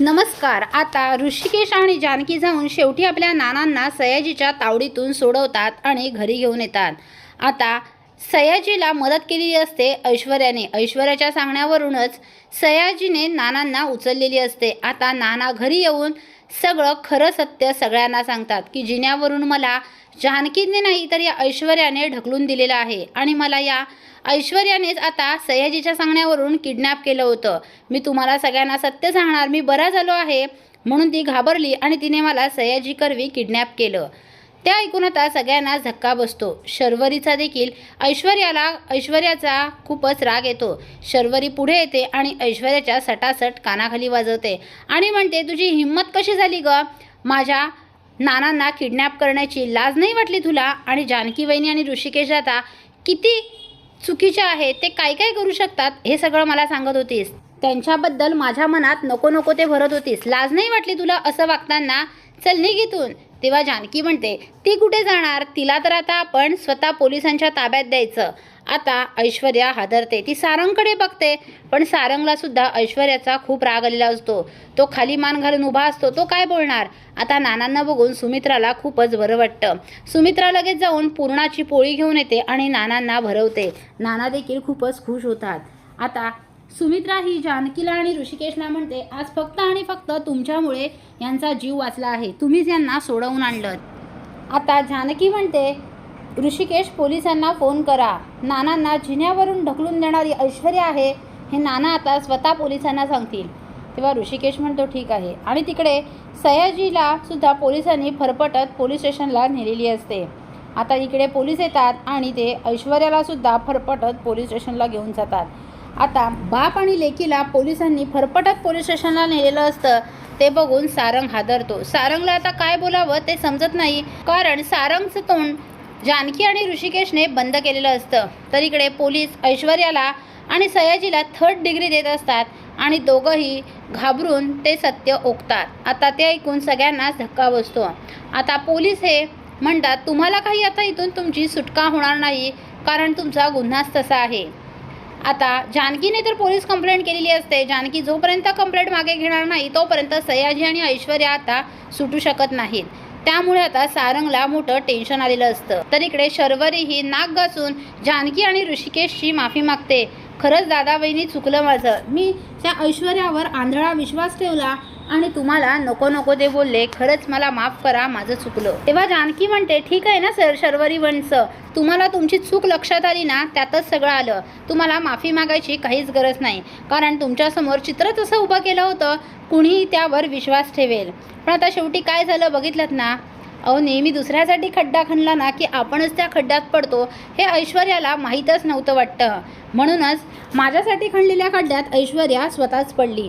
नमस्कार. आता ऋषिकेश आणि जानकी जाऊन शेवटी आपल्या नानांना सयाजीच्या तावडीतून सोडवतात आणि घरी घेऊन येतात. आता सयाजीला मदत केलेली असते ऐश्वर्याने. ऐश्वर्याच्या सांगण्यावरूनच सयाजीने नानांना उचललेली असते. आता नाना घरी येऊन सगळं खरं सत्य सगळ्यांना सांगतात की जिन्यावरून मला जानकीने नाही तर या ऐश्वर्याने ढकलून दिलेलं आहे. आणि मला या ऐश्वर्यानेच आता सयाजीच्या सांगण्यावरून किडनॅप केलं होतं. मी तुम्हाला सगळ्यांना सत्य सांगणार मी बरा झालो आहे म्हणून ती घाबरली आणि तिने मला सयाजी करवी किडनॅप केलं. त्या ऐकून आता सगळ्यांना धक्का बसतो. शर्वरीचा देखील ऐश्वर्याला ऐश्वर्याचा खूपच राग येतो. शर्वरी पुढे येते आणि ऐश्वर्याच्या सटासट कानाखाली वाजवते. आणि म्हणते तुझी हिंमत कशी झाली ग? माझ्या नानांना किडनॅप करण्याची लाज नाही वाटली तुला? आणि जानकी वहिनी आणि ऋषिकेश आता किती चुकीचे आहे? ते काय काय करू शकतात? हे सगळं मला सांगत होतीस. त्यांच्याबद्दल माझ्या मनात नको नको ते भरत होतीस. लाज नाही वाटली तुला असं वागताना? चल निघितून तेव्हा जानकी म्हणते ती कुठे जाणार? तिला तर आता आपण स्वतः पोलिसांच्या ताब्यात द्यायचं. आता ऐश्वर्या हादरते. ती सारंगकडे बघते पण सारंगला सुद्धा ऐश्वर्याचा खूप राग आलेला असतो. तो खाली मान घालून उभा असतो. तो काय बोलणार? आता नानांना बघून सुमित्राला खूपच बरं वाटतं. सुमित्रा लगेच जाऊन पूर्णाची पोळी घेऊन येते आणि नानांना भरवते. नाना देखील खूपच खुश होतात. आता सुमित्रा ही जानकीला आणि ऋषिकेशला म्हणते आज फक्त आणि फक्त तुमच्यामुळे यांचा जीव वाचला आहे. तुम्हीच यांना सोडवून आणलं आता जानकी म्हणते ऋषिकेश पोलिसांना फोन करा. नानांना जिन्यावरून ढकलून देणारी ऐश्वर्या आहे हे नाना आता स्वतः पोलिसांना सांगतील. तेव्हा ऋषिकेश म्हणतो ठीक आहे. आणि तिकडे सयाजीला सुद्धा पोलिसांनी फरफटत पोलीस स्टेशनला नेलेली असते. आता इकडे पोलीस येतात आणि ते ऐश्वर्याला सुद्धा फरफटत पोलीस स्टेशनला घेऊन जातात. आता बाप आणि लेकीला पोलिसांनी फरफटत पोलीस स्टेशनला नेलेलं असतं. ते बघून सारंग हादरतो. सारंगला आता काय बोलावं ते समजत नाही. कारण सारंगचं तोंड जानकी आणि ऋषिकेशने बंद केलेलं असतं. तर इकडे पोलीस ऐश्वर्याला आणि सयाजीला थर्ड डिग्री देत असतात आणि दोघंही घाबरून ते सत्य ओकतात. आता ते ऐकून सगळ्यांनाच धक्का बसतो. आता पोलीस हे म्हणतात तुम्हाला काही आता इथून तुमची सुटका होणार नाही. कारण तुमचा गुन्हाच तसा आहे. आता जानकीने तर पोलीस कंप्लेंट केलेली असते. जानकी जोपर्यंत कंप्लेंट मागे घेणार नाही तोपर्यंत सयाजी आणि ऐश्वर्या आता सुटू शकत नाहीत. त्यामुळे आता सारंगला मोठं टेन्शन आलेलं असतं. तर इकडे शर्वरी ही नाक घासून जानकी आणि ऋषिकेशची माफी मागते. खरंच दादा बहिणी चुकलं माझं. मी त्या ऐश्वर्यावर आंधळा विश्वास ठेवला. आणि तुम्हाला नको नको ते बोलले खरंच मला माफ करा माझं चुकलं. तेव्हा जानकी म्हणते ठीक आहे ना सर? शर्वरी वंश. तुम्हाला तुमची चूक लक्षात आली ना त्यातच सगळं आलं. तुम्हाला माफी मागायची काहीच गरज नाही. कारण तुमच्यासमोर चित्रच असं उभं केलं होतं कुणीही त्यावर विश्वास ठेवेल. पण आता शेवटी काय झालं बघितलं ना? अहो नेहमी दुसऱ्यासाठी खड्डा खणला ना की आपणच त्या खड्ड्यात पडतो हे ऐश्वर्याला माहीतच नव्हतं वाटतं. म्हणूनच माझ्यासाठी खणलेल्या खड्ड्यात ऐश्वर्या स्वतःच पडली.